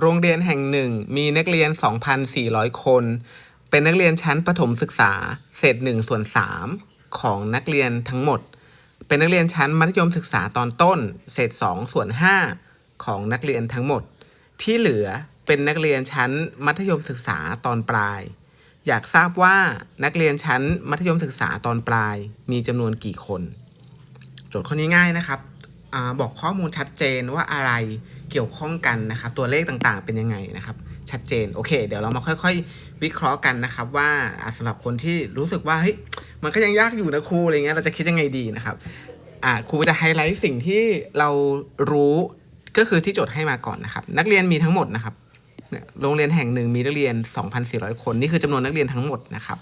โรงเรียนแห่งหนึ่งมีนักเรียน 2,400 คน เป็นนักเรียนชั้นประถมศึกษา เศษ1ส่วน3ของนักเรียนทั้งหมด เป็นนักเรียนชั้นมัธยมศึกษาตอนต้น เศษ2ส่วน5ของนักเรียนทั้งหมด ที่เหลือเป็นนักเรียนชั้นมัธยมศึกษาตอนปลาย อยากทราบว่านักเรียนชั้นมัธยมศึกษาตอนปลาย มีจำนวนกี่คน โจทย์ข้อนี้ง่ายนะครับ อบอกข้อมูลชัดเจนว่าอะไรเกี่ยวข้องกันนะครับ ตัวเลขต่างๆ เป็นยังไงนะครับ ชัดเจนโอเค เดี๋ยวเรามาค่อย ๆ วิเคราะห์กันนะครับ ว่าอ่าสำหรับคนที่รู้สึกว่าเฮ้ยมันก็ยังยากอยู่นะครูอะไรเงี้ยเราจะคิดยังไงดีนะครับอ่าครูจะไฮไลท์สิ่งที่เรารู้ก็คือที่โจทย์ให้มาก่อนนะครับ นักเรียนมีทั้งหมดนะครับโรงเรียนแห่งหนึ่งมีนักเรียน 2,400 คน นี่คือจำนวนนักเรียนทั้งหมดนะครับ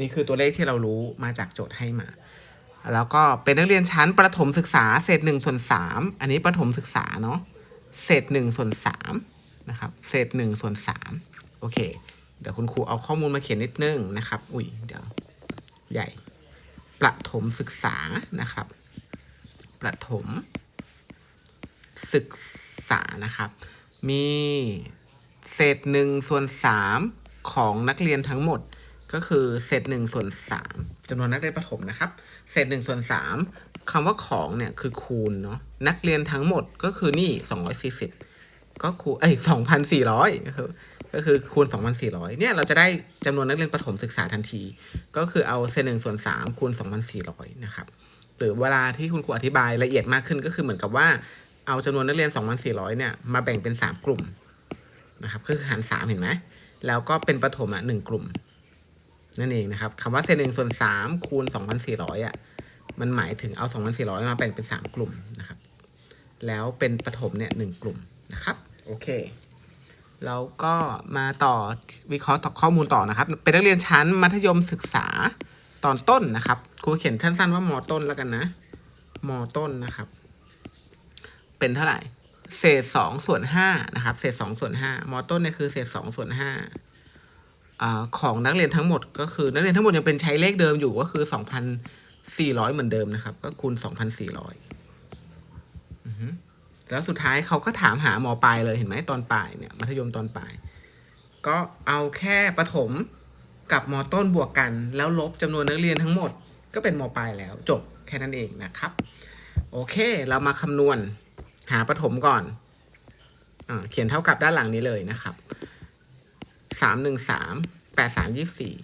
นี่คือตัวเลขที่เรารู้มาจากโจทย์ให้มา แล้วก็เป็นนักเรียนชั้นประถมศึกษาเศษหนึ่งส่วนสามอันนี้ประถมศึกษาเนาะเศษหนึ่งส่วนสามนะครับเศษหนึ่งส่วนสามโอเค เดี๋ยวคุณครูเอาข้อมูลมาเขียนนิดนึงนะครับ อุ้ยเดี๋ยวใหญ่ ประถมศึกษานะครับ ประถม ศึกษานะครับ มีเศษหนึ่งส่วนสามของนักเรียนทั้งหมดก็คือเศษหนึ่งส่วนสาม จำนวนนักเรียนประถมนะครับ เศษหนึ่งส่วนสามคำว่าของเนี่ยคือคูณเนาะนักเรียนทั้งหมดก็คือนี่สองร้อยสี่สิบก็คูณเอ้ยสองพันสี่ร้อยก็คือก็คือคูณสองพันสี่ร้อยเนี่ยเราจะได้จำนวนนักเรียนประถมศึกษาทันที ก็คือเอาเศษหนึ่งส่วนสามคูณสองพันสี่ร้อยนะครับ หรือเวลาที่คุณครูอธิบายละเอียดมากขึ้นก็คือเหมือนกับว่าเอาจำนวนนักเรียน 2,400 เนี่ยมาแบ่งเป็น 3 กลุ่มนะครับคือหาร 3 เห็นไหมแล้วก็เป็นประถมอะหนึ่งกลุ่ม นั่นเองนะครับคำว่าเศษหนึ่งส่วนสามคูณ2,400อะมันหมายถึงเอา2,400มาแบ่งเป็น3กลุ่มนะครับ แล้วเป็นประถมเนี่ยหนึ่งกลุ่มนะครับโอเคแล้วก็มาต่อวิเคราะห์ต่อข้อมูลต่อนะครับ เป็นนักเรียนชั้นมัธยมศึกษาตอนต้นนะครับครูเขียนสั้นๆว่ามอต้นแล้วกันนะมอต้นนะครับ เป็นเท่าไหร่ เศษสองส่วนห้านะครับ เศษสองส่วนห้ามอต้นเนี่ยคือเศษสองส่วนห้า อของนักเรียนทั้งหมดก็คือนักเรียนทั้งหมดยังเป็นใช้เลขเดิมอยู่ก็คือสองพันสี่ร้อยเหมือนเดิมนะครับ ก็คูณสองพันสี่ร้อยแล้วสุดท้ายเขาก็ถามหามอปลายเลยเห็นไหมตอนปลายเนี่ยมัธยมตอนปลาย ก็เอาแค่ประถมกับมต้นบวกกัน แล้วลบจำนวนนักเรียนทั้งหมด ก็เป็นมอปลายแล้วจบแค่นั้นเองนะครับ โอเค เรามาคำนวณหาประถมก่อนอเขียนเท่ากับด้านหลังนี้เลยนะครับ สามหนึ่งสามแปดสามยี่สี่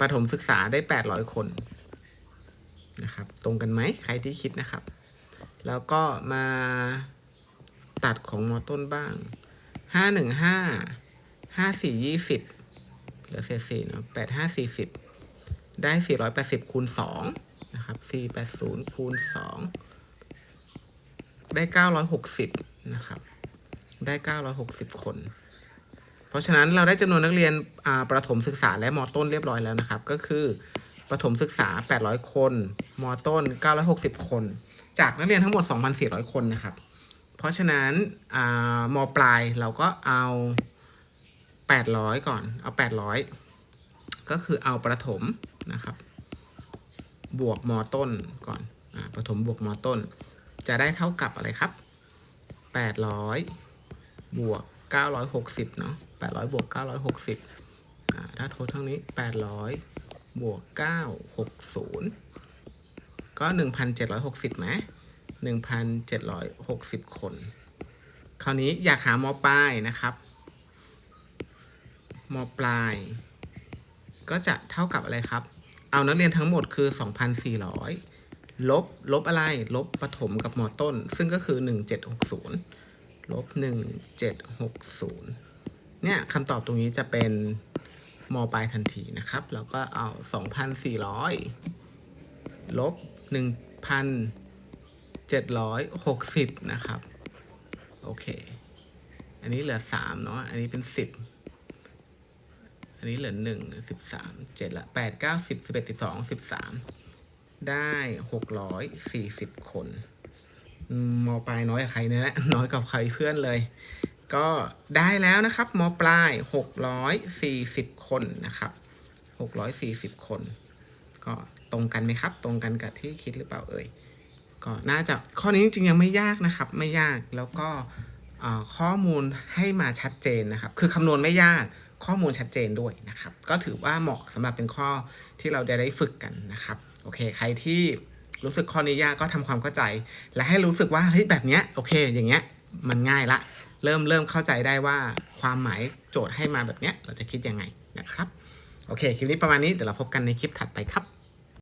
ประถมศึกษาได้แปดร้อยคนนะครับ ตรงกันไหมใครที่คิดนะครับ แล้วก็มาตัดของมอต้นบ้างห้าหนึ่งห้าห้าสี่ยี่สิบเหลือเศษสี่เนาะแปดห้าสี่สิบได้สี่ร้อยแปดสิบคูณสองนะครับสี่แปดศูนย์คูณสองได้เก้าร้อยหกสิบนะครับ ได้เก้าร้อยหกสิบคน ราะฉะนั้นเราได้จำนวนนักเรียนประถมศึกษาและมต้นเรียบร้อยแล้วนะครับ ก็คือประถมศึกษา 800 คนมต้น 960 คน จากนักเรียนทั้งหมด 2,400 คนนะครับ เพราะฉะนั้นอ่ามปลายเราก็เอา 800 ก่อน เอา 800 ก็คือเอาประถมนะครับ บวกมต้นก่อนอประถมบวกมต้น จะได้เท่ากับอะไรครับ 800 บวก 960 เนาะ800 บวก 960อ่าถ้าโทษเทั้งนี้ 800 บวก 960 ก็ 1,760ไหม1,760 คน คราวนี้อยากหามอปลายนะครับมอปลาย ก็จะเท่ากับอะไรครับ เอานักเรียนทั้งหมดคือ 2,400 ลบ ลบอะไร ลบประถมกับมอต้น ซึ่งก็คือ 1760 ลบ1760เจ็ดหกศูนย์เนี่ยคำตอบตรงนี้จะเป็นมปลายทันทีนะครับ แล้วก็เอา 2,400 ลบ 1,760 นะครับ โอเค อันนี้เหลือ 3 เนาะ อันนี้เป็น 10 อันนี้เหลือหนึ่งสิบสามเจ็ดละแปดเก้าสิบสิบเอ็ดสิบสองสิบสามได้หกร้อยสี่สิบคน มปลายน้อยกับใครเนี่ยแหละน้อยกับใครเพื่อนเลย ก็ได้แล้วนะครับมปลายหกร้อยสี่สิบคนนะครับหกร้อยสี่สิบคน ก็ตรงกันไหมครับ ตรงกันกับที่คิดหรือเปล่าเอ่ยก็น่าจะข้อนี้จริงๆยังไม่ยากนะครับ ไม่ยากแล้วก็ข้อมูลให้มาชัดเจนนะครับ คือคำนวณไม่ยากข้อมูลชัดเจนด้วยนะครับ ก็ถือว่าเหมาะสำหรับเป็นข้อที่เราจะได้ฝึกกันนะครับ โอเค ใครที่ รู้สึกข้อนี้ยากก็ทำความเข้าใจ และให้รู้สึกว่าเฮ้ยแบบเนี้ยโอเค อย่างเงี้ยมันง่ายละ เริ่มเริ่มเข้าใจได้ว่าความหมายโจทย์ให้มาแบบเนี้ยเราจะคิดยังไงนะครับ โอเค คลิปนี้ประมาณนี้เดี๋ยวเราพบกันในคลิปถัดไปครับ